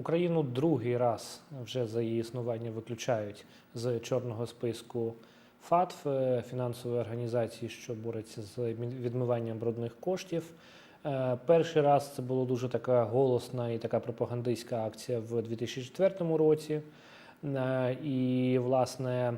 Україну другий раз вже за її існування виключають з чорного списку ФАТФ, е, фінансової організації, що бореться з відмиванням брудних коштів. Е, Перший раз це була дуже така голосна і така пропагандистська акція в 2004 році. Е, І, власне,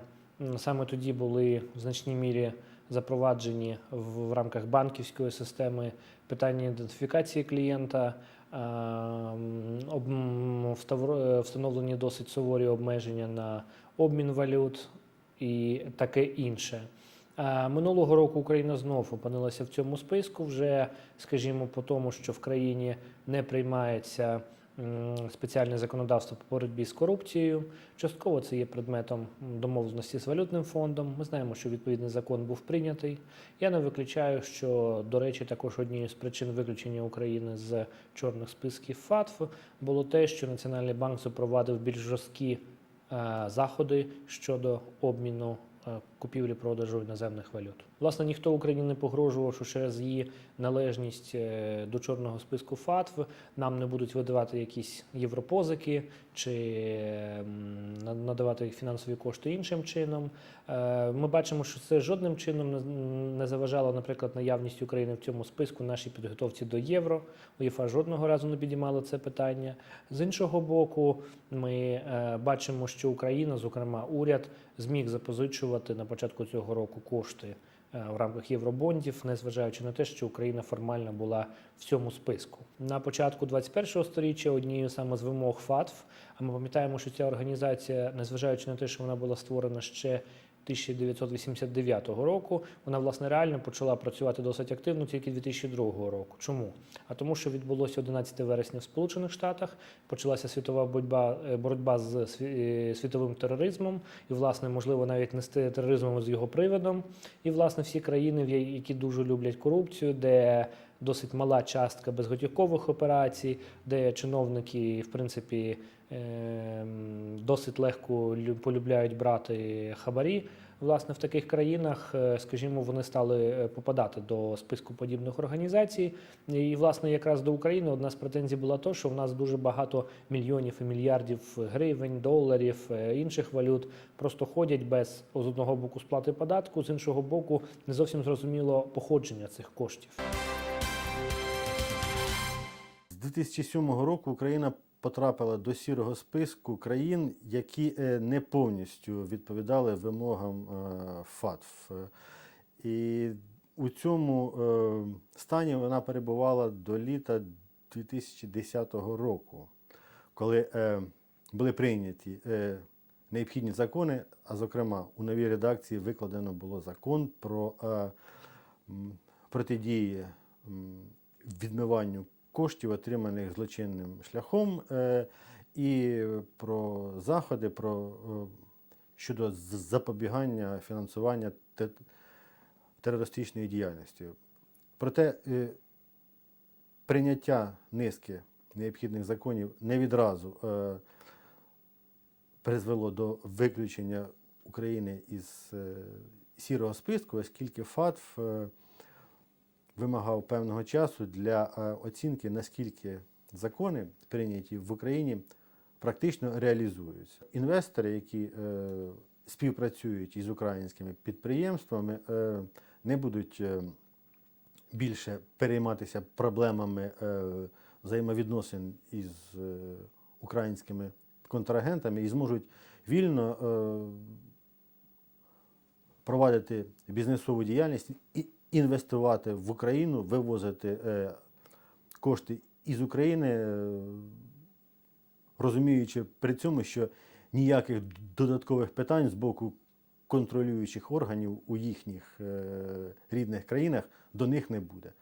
саме тоді були в значній мірі запроваджені в, в рамках банківської системи питання ідентифікації клієнта, е, м, об- м, вставро- е, встановлені досить суворі обмеження на обмін валют і таке інше. Е, Минулого року Україна знов опинилася в цьому списку, вже, скажімо, по тому, що в країні не приймається спеціальне законодавство по боротьбі з корупцією. Частково це є предметом домовленості з валютним фондом. Ми знаємо, що відповідний закон був прийнятий. Я не виключаю, що, до речі, також однією з причин виключення України з чорних списків ФАТФ було те, що Національний банк запровадив більш жорсткі е, заходи щодо обміну купівлі-продажу іноземних валют. Власне, ніхто Україні не погрожував, що через її належність е, до чорного списку ФАТФ нам не будуть видавати якісь європозики чи надавати фінансові кошти іншим чином. Е, Ми бачимо, що це жодним чином не- заважало, наприклад, наявність України в цьому списку нашій підготовці до євро. УЄФА жодного разу не підіймала це питання. З іншого боку, ми е, бачимо, що Україна, зокрема уряд, зміг запозичувати на початку цього року кошти е, в рамках євробондів, незважаючи на те, що Україна формально була в цьому списку. На початку 21-го сторіччя однією саме з вимог ФАТФ, а ми пам'ятаємо, що ця організація, незважаючи на те, що вона була створена ще 1989 року, вона власне реально почала працювати досить активно тільки 2002 року. Чому? А тому, що відбулося 11 вересня в Сполучених Штатах, почалася світова боротьба, е, боротьба з е, світовим тероризмом, і, власне, можливо, навіть не з тероризмом з його приводом. І, власне, всі країни, які дуже люблять корупцію, де досить мала частка безготівкових операцій, де чиновники, в принципі, ем, досить легко полюбляють брати хабарі. Власне, в таких країнах, е, скажімо, вони стали е, попадати до списку подібних організацій. І, власне, якраз до України одна з претензій була то, що в нас дуже багато мільйонів і мільярдів гривень, доларів, е, інших валют просто ходять без з одного боку сплати податку, з іншого боку, не зовсім зрозуміло походження цих коштів. З 2007 року Україна потрапила до сірого списку країн, які е, не повністю відповідали вимогам е, ФАТФ. І у цьому е, стані вона перебувала до літа 2010 року, коли були прийняті необхідні закони, а зокрема у новій редакції викладено було закон про протидії відмиванню коштів, отриманих злочинним шляхом, е, і про заходи про, е, щодо запобігання фінансування терористичної діяльності. Проте е, прийняття низки необхідних законів не відразу призвело до виключення України із сірого списку, оскільки ФАТФ вимагав певного часу для е, оцінки, наскільки закони, прийняті в Україні, практично реалізуються. Інвестори, які е, співпрацюють із українськими підприємствами, е, не будуть більше перейматися проблемами взаємовідносин із українськими контрагентами і зможуть вільно провадити бізнесову діяльність і інвестувати в Україну, вивозити е, кошти із України, е, розуміючи при цьому, що ніяких додаткових питань з боку контролюючих органів у їхніх е, рідних країнах до них не буде.